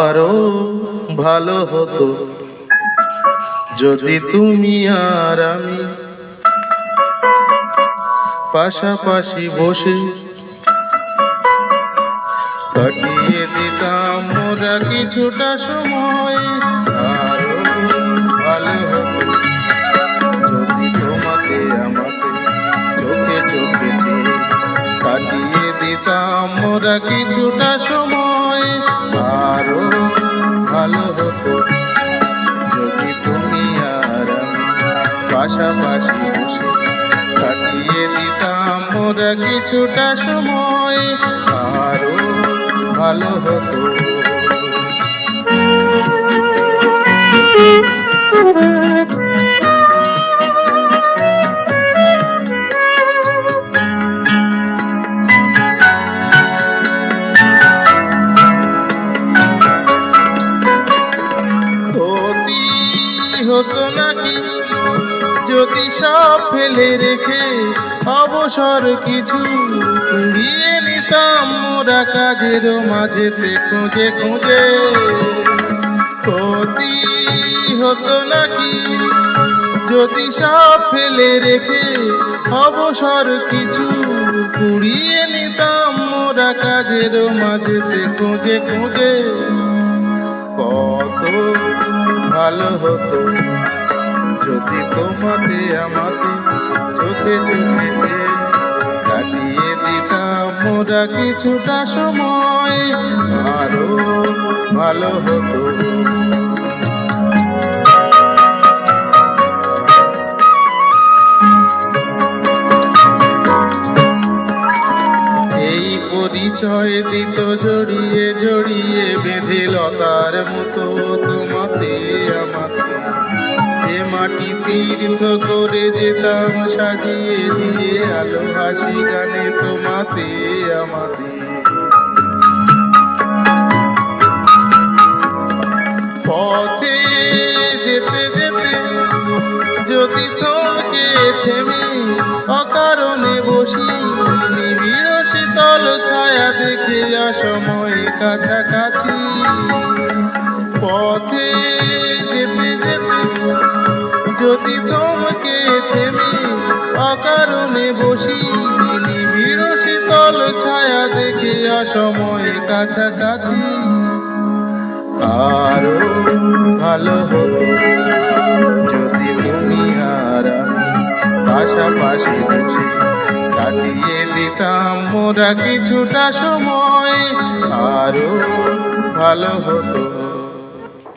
আরও ভালো হতো যদি তুমি আর আমি পাশাপাশি বসে কাটিয়ে দিতাম মোরা কিছুটা সময়, আরও ভালো হতো। মোরা কিছুটা সময় আরও ভালো হতো। যদি তুমি আর আমি পাশাপাশি বসে কাটিয়ে দিতাম মোরা কিছুটা সময় আরও ভালো হতো। ক্ষতি হতো নাকি? যদি সব ফেলে রেখে অবসর কিছু কুড়িয়ে নিতাম মোরা কাজের মাঝেতে খুঁজে খুঁজে। ক্ষতি হতো নাকি? যদি সব ফেলে রেখে অবসর কিছু কুড়িয়ে নিতাম মোরা কাজের মাঝেতে খুঁজে খুঁজে। ভালো হতো। যদি তোমাতে আমাকে চোখে চোখে চেয়ে কাটিয়ে দিতাম মোরা কিছুটা সময়, আরও ভালো হতো। পরিচয় দিত জড়িয়ে জড়িয়ে বেঁধে লতার মতো তোমাতে আমাকে এ মাটি তীর্থ করে যেতাম, সাজিয়ে দিয়ে আলো, হাসি গানে তোমাতে, আমাতে। পথে যেতে যেতে যদি থমকে থেমে, অকারণে বসি, নিবিড় শীতল ছায়া দেখে অসময় কাছাকাছি। পথে যেতে যেতে, যদি থমকে থেমে অকারণে বসি নিবিড় শীতল ছায়া দেখে অসময়ে কাছাকাছি, আরও ভালো হতো। যদি তুমি আর আমি পাশাপাশি বসে কাটিয়ে দিতাম মোরা কিছুটা সময়, আরও ভালো হতো।